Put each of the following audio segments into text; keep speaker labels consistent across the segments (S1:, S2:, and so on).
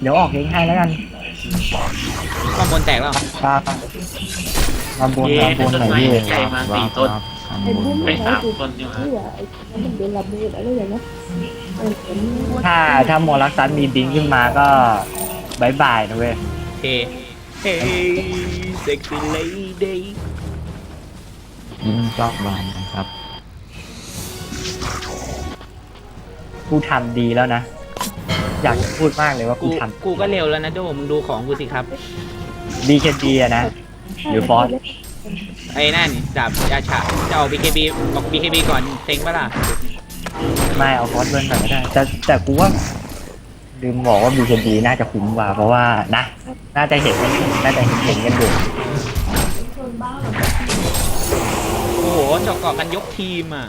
S1: เดี๋ยวออกเองให้แล้วกัน
S2: ป้อมบนแตกแล้ว
S1: ตามาบนมาบนหน่อยพี่
S3: ใหญ่มาสี่ต้น
S4: ไอ้บุ้ม
S3: ไป
S4: ไอ้
S3: สาม
S4: ติด
S3: ต้นนี่มา
S4: เหี้ยไอ้มันโดนระเบิดอะไรอย่างเงี้ยไอ้ผม
S1: ถ้าถ้ามอลักซัสมีบิงขึ้นมาก็บายบายนะเว้ย
S2: เฮ้เฮ้เซ็กซี่เลดี้
S5: ยิงรอบบานนะครับ
S1: กูทำดีแล้วนะ อยากจะพูดมากเลยว่า
S2: กู
S1: กูท
S2: กูก็เร็วแล้วนะโดมึงดูของกูสิครับำ
S1: ดีแค่ดีอะนะ หรือฟอส
S2: ไอ้นั่นดาบยาฉะจะเอา BKB บอก BKB ก่อนเซ็งปะล่ะ
S1: ไม่เอาฟอสเบิร์นก่อนก็ได้แต่แต่กูว่าลืมบอกว่าบีเคดีน่าจะคุ้มกว่า เพราะว่านะ น่าจะเห็นกันน่าจะเห็นเห็นกันอยู่
S2: โอ้โหเจาะเกาะกันยกทีมอะ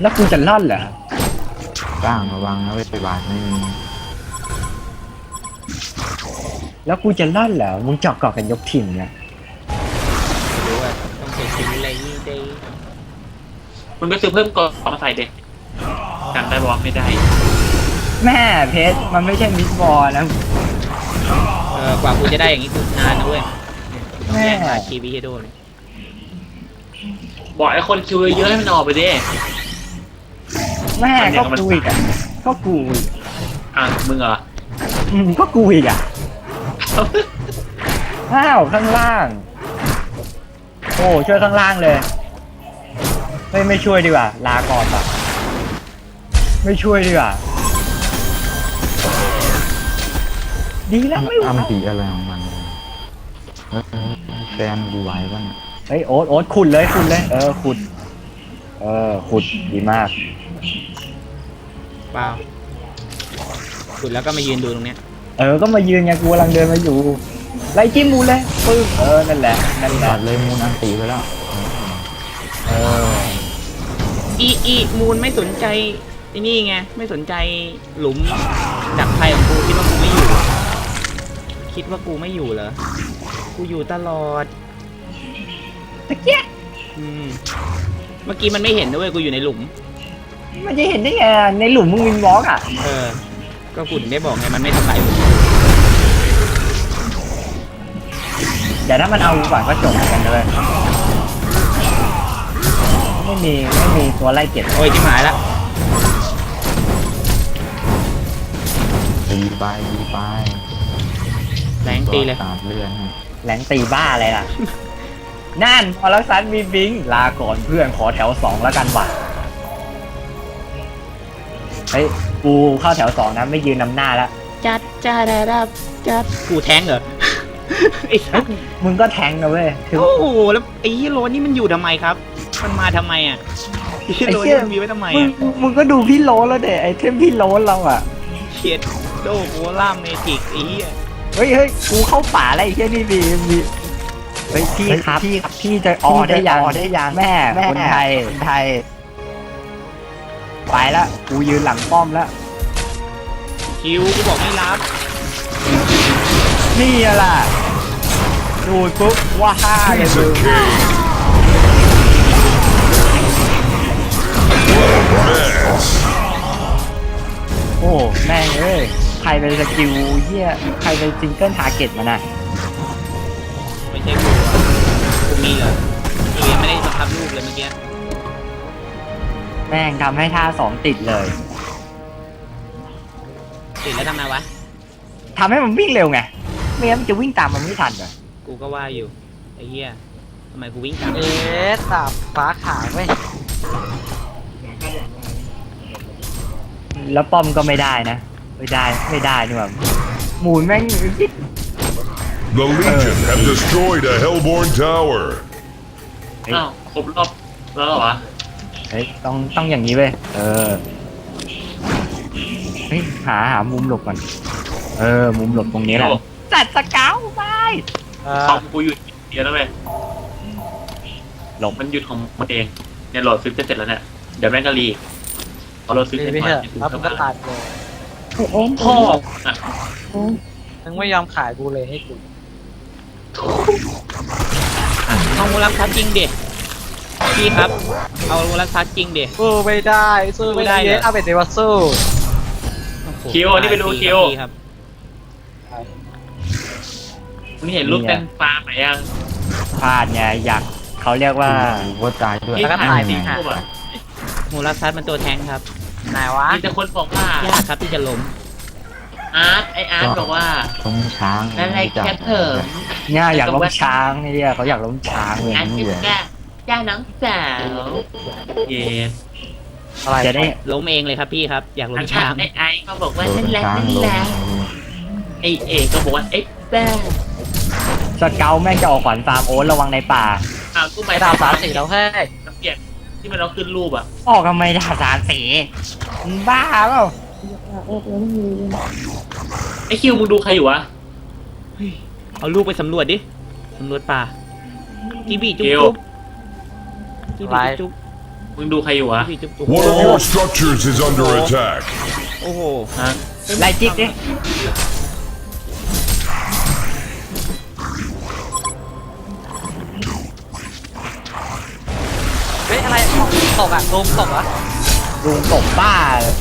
S1: แล้วกูจะรอดเหรอ
S5: ร่างระวังนะเว้ยไปบาดไม่มี
S1: แล้วกูจะรอดเหรอ มึงเจาะเกาะกันยกทีมเนี่ย
S2: หรือว่าต้องเซ็กซี่เลดี้
S3: มึงก็ซื้อเพิ่มกรอบมาใส่เด็กกันได้บอกไม่ได้
S1: แม่เพชรมันไม่ใช่มิดบอลนะ
S2: เออกว่ากูจะได้อย่างนี้กูนานนะเว้ย
S1: แม่
S2: แย่งหาคีบีให้โดเลย
S3: บอกไอ้คนคิวเยอะๆให้มันออกไปดิ
S1: แม่ก็กูอีกอะก็กูอีก
S3: อะมึงเหรอ
S1: อืมก็กูอีกอะอ้าวข้างล่าง โอ้ช่วยข้างล่างเลย ไม่ไม่ช่วยดีกว่าลาก่อนปะไม่ช่วยดีกว่าดีแล้วไม่ไหว
S5: อ้ำตีอะไรของมันเออแฟนกูไหวป่ะเนี่ย
S1: เฮ้ยโอ๊ตโอ๊ตขุดเลยขุดเลย เออขุด เออขุดดีมาก
S2: เปล่าสุดแล้วก็มายืนดูตรงเนี้ย
S1: เออ ก็มายืนไงกูกำลังเดินมาอยู่ ไล่จิ้มมูเลยปึ้งเออ นั่นแหละ นั่นแห
S5: บา
S1: ละ
S5: ดเลยมูนอันตีไปแล้ว
S1: เออ
S2: อีอีมูลไม่สนใจไอ้นี่ไงไม่สนใจหลุมดักภัยของกูคิดว่ากูไม่อยู่ คิดว่ากูไม่อยู่เหรอกูอยู่ตลอด
S1: ตะเกียะ
S2: อืมเมื่อกี้มันไม่เห็นนะเว้ยกูอยู่ในหลุม
S1: มันจะเห็นได้ไงในหลุมมึงวินวอล์กอะ
S2: เออ ก็กูถึงได้บอกไงมันไม่ทำลายหลุม
S1: เดี๋ยวถ้ามันเอาก่อนก็จบเหมือนกันเลยไม่มีไม่มีตัวไล่เก็บ
S2: โอ้ยจิ๋หายละ
S5: ตีไปตีไป
S2: แรงตีเลย
S5: สาดเลือนให้
S1: แหลงตีบ้าอะไรล่ะ นั่นพอลักซันมีบิง ลาก่อนเพื่อนขอแถวสองแล้วกันว่ะ เฮ้ยกูเข้าแถวสองนะไม่ยืนนำหน้าแล้ว
S2: จัดจ้าดาดับจัดกูแทงเหรอไอ้สัส
S1: มึงก็แทงนะเว้ยคือ
S2: โอ้โหแล้วไอ้ฮีโร่นี่มันอยู่ทำไมครับ มันมาทำไมอะฮีโร่นี่มันมีไว้ทำไม
S1: มึง
S2: อะ
S1: มึงก็ดูพี่โลแล้วเด็ไอเทมพี่โลเราอะ
S2: เชียดโดโคล่าเมจิกไอ้เหี้ย
S1: เฮ้ยเฮ้ยกูเข้าป่าอะไรไอ้เหี้ยนี่มีมีเฮ้ยพี่ครับพี่พี่จะออได้ยังออได้ยังแม่คนไทยคนไทย ไปละกูยืนหลังป้อมแล้ว
S2: คิวกูบอกไม่รับ
S1: นี่อะล่ะดูดปุ๊บว่าห้าเลยมึงโอ้แม่งเอ้ยใครเป็นสกิลเหี้ยใครเป็นซิงเกิลทาร์เก็ตมันอะ
S2: ไม่ใช่กูอะกูมีเหรอกูยังไม่ได้บังคับลูกเลยเมื่อกี้
S1: แม่งทำให้ท่าสองติดเลย
S2: ติดแล้วทำไมวะ
S1: ทำให้มันวิ่งเร็วไง ไม่งั้นมันจะวิ่งตามมันไม่ทันเลย
S2: กูก็ว่าอยู่ ไอ้เหี้ยทำไมกูวิ่งตาม
S6: เอ๊ะสาบฟ้าขาวเว้ย
S1: แล้วป้อมก็ไม่ได้นะ ไม่ได้ไม่ได้นี่หว่าหมูนแม่ง
S7: The Legion have destroyed a Hellborn tower.
S3: อ้าวครบรอบแล้วเหรอวะ
S1: เฮ้ยต้องต้องอย่างนี้เว้ยเออเฮ้ยหาหามุมหลบก่อน เออ มุมหลบตรงนี้แหละจัดสเกาไป
S6: เอ
S3: คอ
S6: อ
S3: มกูหยุดเดียวแล้วเว้ย
S1: หลบ
S3: มันหยุดของมันเองเนี่ยโหลดฟิปจะเสร็จแล้วเนี่ยเดี๋ยวแม่งก็รีพอโหลดฟิป
S6: ดี
S3: เสร็จ
S6: ไป
S3: ก่
S6: เถ
S3: อน
S6: อะแล้วมึงก็ตัดเลย
S4: ไอ้โอ้ม
S3: พ่ออะ
S6: มึงไม่ยอมขายกูเลยให้กู
S2: เอามูลักซัดจริงเด็ พี่ครับ เอามูลักซัดจริงเด็
S6: สู้ไม่ได้สู้ไม่ได้
S2: สู้ไม่ได้เหรอ
S6: เยสเอาเป็นเดวัสสู้
S2: โอ้โห
S3: คิวอันนี้ไปดูคิว
S2: ครับ
S3: มึงเห็นรูป
S1: เนี่ย
S3: แตงฟ้าไหมยัง
S1: พลาดไงอยากเขาเรียกว่า
S5: กูก็ตายด้วย
S3: ที่
S6: แล้วก็
S3: ถ่า
S6: ตายย
S3: สี
S6: สิ
S3: รูปอะ
S2: มูรัสซัสมันตัวแทงครับ
S6: ไหนวะ
S3: มีแต่คนบอกว่ายา
S2: กครับที่จะล้ม
S3: อาร์ตไออาร์ตบอกว่า
S5: ต้องช้าง
S3: นั่นไรแค่เถิม
S1: เนี่ยอยากล้มช้างเนี่ยเขาอยากล้มช้างเลย
S3: อาร์ตคิดแค่ ย่าน้องสาวเย็น
S6: อะไร
S1: จะได้
S2: ล้มเองเลยครับพี่ครับ อยากล้
S3: อั
S2: ม
S3: น
S2: ช้าง
S3: ไอไอก็บอกว่า
S5: โด
S3: นั่
S5: น
S3: นแหละ
S5: ช้าง
S3: นั่น
S5: ล
S3: แหละ
S5: ง
S3: ไอเอกก็บอกว่าไอ้แป้
S1: สเกลแม่งจะออกขวัญฟาร์มโอ๊ตระวังในป่า
S3: อ้าวกูไป
S6: ไปดาวสามสี่แล้วเฮ้ย
S3: เปลี่ยนที่มันเราขึ้นรูปอะ
S1: ออกทำไมดาบสารสีมึงบ้าเปล่า
S4: อยากออกแล้วไม่มีเลย
S3: ไอคิวมึงดูใครอยู่วะ
S2: เอาลูกไปสำรวจดิสำรวจป่าจีบีจุ๊บ
S3: เกล
S2: จุ๊บจีบีจุ๊บ
S3: มึงดูใครอยู่วะ
S2: จีบีจุ๊บ
S7: One of your structures is under attack.
S2: โอ้โห
S3: ฮะ
S1: ไล่จิกดิ
S6: เฮ้ยอะไรตกอะลมตกเหรอ
S1: ลุงตบบ้าเลย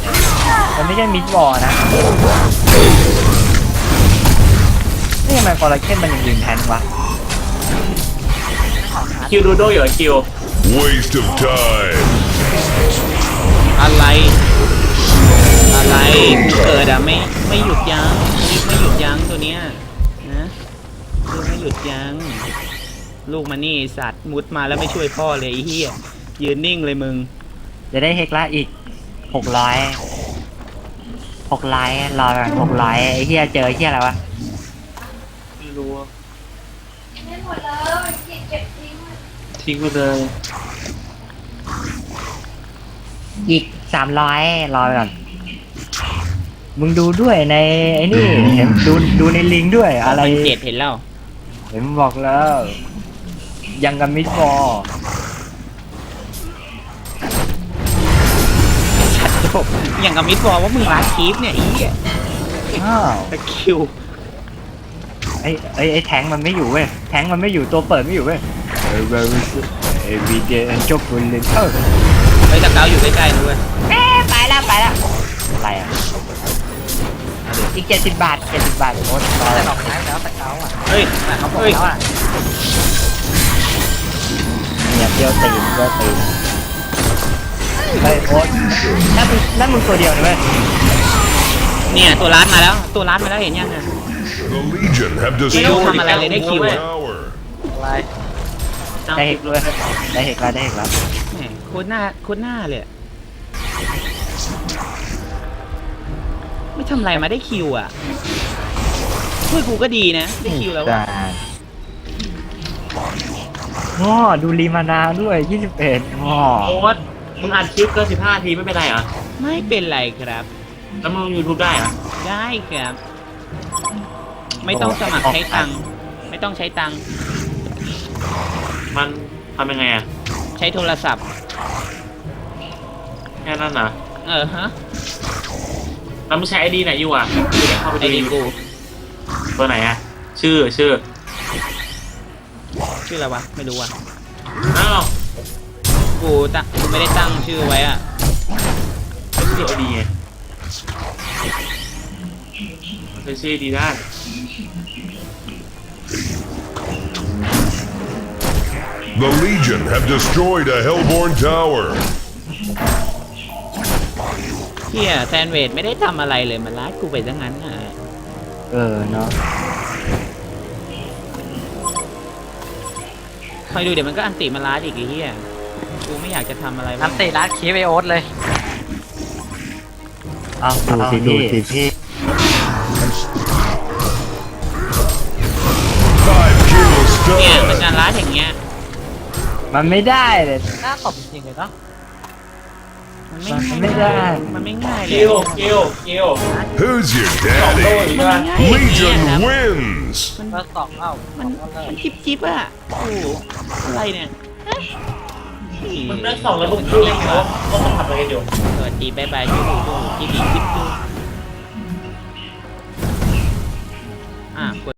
S1: มันไม่ใช่มิดวอร์นะ นี่ทำไมฟอร์เคนมันยังยืนแทนวะ
S3: คิวดูโดอยู่เหรอคิว
S7: Waste of time.
S2: อะไร อะไรกูเกิดอะไม่ไม่หยุดยั้งไม่หยุดยั้งตัวเนี้ยนะลูกไม่หยุดยั้งลูกมานี่ไอ้สัตว์มุดมาแล้วไม่ช่วยพ่อเลยไอ้เหี้ยยืนนิ่งเลยมึง
S1: จะได้เฮกละอีกหกร้อยหกร้อยรอกันหกร้อยไอ้เฮียเจอไอ้เฮียอะไรวะ
S3: ไม่รู้อะ ทิ้งไปเลย
S1: อีกสามร้อยรอไปก่อน มึงดูด้วยในไอ้นี่เห็นดูดูในลิงก์ด้วย อะไร
S2: มันเจ็ดเห็นแล้ว
S1: เห็นบอกแล้ว ยังกับมิดวอร์
S2: ชัดจบอย่างกับมิดบอลว่ามึงร้านคีฟเนี่ยไอ้เหี้ย
S1: อ้าว
S2: ตะคิว
S1: ไอ้ไอ้ไอ้แทงค์มันไม่อยู่เว้ยแทงค์มันไม่อยู่ตัวเปิดไม่อยู่เว้ย เออเอวีเดนจบบุลเลนเออ
S2: เฮ้ตะเกาอยู่ใกล้ๆด้วย
S1: เอ๊ะไปแล้วไปแล้วอะไรอะอีกเจ็ดสิบบาทเจ็ดสิบบาทโค้ดรอ
S6: แต่
S1: เลย
S6: ดอกไม้แล้วแต่เกาอะ
S2: เฮ้ย
S6: แต่เขาบอกแล้วอะ
S1: เนี่ยเดียวตีนเดียวตีนเฮ้ยโค้ดนั่นมึงนั่นมึงตัวเดียวนะเว้ย
S2: เนี่ยตัวร้านมาแล้วตัวร้านมาแล้วเห็นยังอะ
S7: The Legion have
S2: ไม่ต้อง
S7: destroyed
S2: ทำอะไรเลยได้คิว
S7: the
S2: อะ
S7: tower.
S6: อะไร
S1: ได้เฮกด้วยได้เฮกแล้วได้เฮกแล้ว
S2: แหมโคตรหน้าโคตรหน้าเลยอะไม่ทำอะไรมาได้คิวอะช่วยกูก็ดีนะ ได้คิวแล้ว
S5: แต่
S2: อะ
S1: ง้อดูรีมานาด้วยยี่สิบเอ็ดง้อ
S3: โอ๊ตมึงอัดคลิปเกินสิบห้าทีไม่เป็นไรเหรอ
S2: ไม่เป็นไรครับ
S3: แล้วมึงยูทูบได้เหรอ
S2: ได้ครับ ไม่ต้องสมัครใช้ตังค์ไม่ต้องใช้ตังค์
S3: มันทำยังไงอะ
S2: ใช้โทรศัพท์
S3: แค่นั้นนะ
S2: เออฮะ
S3: แล้วมึงใช้ไอดีไหนอยู่อะกูจะเข้าไป
S2: ไอ
S3: ดู
S2: ดีกู
S3: ตัวไหนอะชื่อชื่อ
S2: ชื่ออะไรวะไม่รู้ว่ะ
S3: อ้าว
S2: กูตั้งกูไม่ได้ตั้งชื่อไว้อะ
S3: ชื่อไอดีไงมันเป็นชื่อไอดีได้
S7: The Legion have destroyed a Hellborn tower.
S2: เฮียแซนเวดไม่ได้ทำอะไรเลยมันรัดกูไปซะงั้นอะ
S1: เออเนาะ
S2: คอยดูเดี๋ยวมันก็อันติมารัดอีกไอ้เฮียกูไม่อยากจะทำอะไร
S6: อั
S2: บ้านง
S6: ติร้านคีฟไอโอ๊ตเลย
S1: เอาดูสิ
S5: ดู
S1: พี่
S5: สิพี่
S7: Five kill
S2: เนี่ยมัน
S7: stud.
S2: จะรัดอย่างเงี้ย
S1: มันไม่ได้เลย
S6: น่าตบจริงเลยเนาะ
S2: มันไม่
S1: ได้
S2: มันไม่ง่ายเลย
S3: คิวคิวคิว
S7: Who's your
S3: ตอบโต้อี
S7: daddy?
S3: กแมันไม่ง่ายนะ
S7: Legion wins!
S2: มัน
S6: มาสองเล่า
S2: มันมันจิบจิบอะโอ้อะไรเนี่ย
S3: มันเลือกสองแล้วมึงคิวเองเหรอก็ามึงทำอะไรกันอยู่
S2: สวัสดีบายบายชูบูชูบูที่ดีจิบจูอะกด